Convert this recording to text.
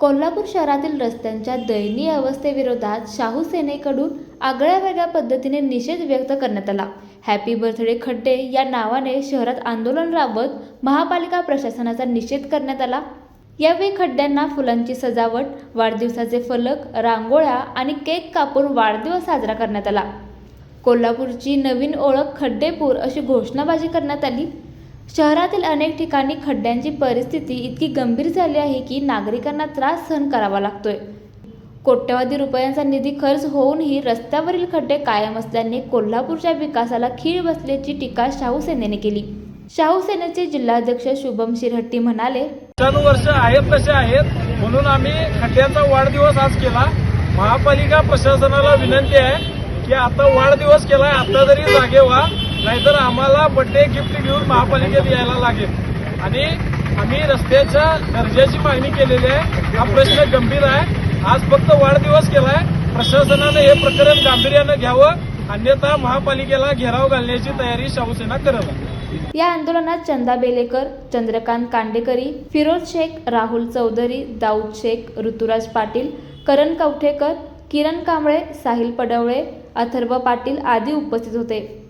कोल्हापूर शहरातील रस्त्यांच्या दयनीय अवस्थेविरोधात शाहू सेनेकडून आगळ्या वेगळ्या पद्धतीने निषेध व्यक्त करण्यात आला. हॅपी बर्थडे खड्डे या नावाने शहरात आंदोलन राबवत महापालिका प्रशासनाचा निषेध करण्यात आला. यावेळी खड्ड्यांना फुलांची सजावट वाढदिवसाचे फलक रांगोळ्या आणि केक कापून वाढदिवस साजरा करण्यात आला. कोल्हापूरची नवीन ओळख खड्डेपूर अशी घोषणाबाजी करण्यात आली. शहरातील अनेक ठिकाणी खड्ड्यांची परिस्थिती इतकी गंभीर झाली आहे की नागरिकांना त्रास सहन करावा लागतोय. कोट्यवधी रुपयांचा निधी खर्च होऊनही रस्त्यावरील खड्डे कायम असल्याने कोल्हापूरच्या विकासाला खीळ बसल्याची टीका शाहू सेनेने केली. शाहू सेनेचे जिल्हाध्यक्ष शुभम शिरहट्टी म्हणाले वर्ष आहेत तसे आहेत म्हणून आम्ही खड्ड्याचा वाढदिवस आज केला. महापालिका प्रशासनाला विनंती आहे की आता वाढदिवस केला आता जरी जागे व्हा नाहीतर आम्हाला बड्डे गिफ्ट घेऊन महापालिकेत यायला लागेल. आणि आम्ही रस्त्याच्या दर्जाची मागणी केलेली आहे. हा प्रश्न गंभीर आहे. आज फक्त वाढदिवस केलाय. प्रशासनानं हे प्रकरण गांभीर्यानं घ्यावं. अन्यथा महापालिकेला घेराव घालण्याची तयारी शिवसेना करत आहे. या आंदोलनात चंदा बेलेकर चंद्रकांत कांडेकरी फिरोज शेख राहुल चौधरी दाऊद शेख ऋतुराज पाटील करण कवठेकर किरण कांबळे साहिल पडवळे अथर्व पाटील आदी उपस्थित होते.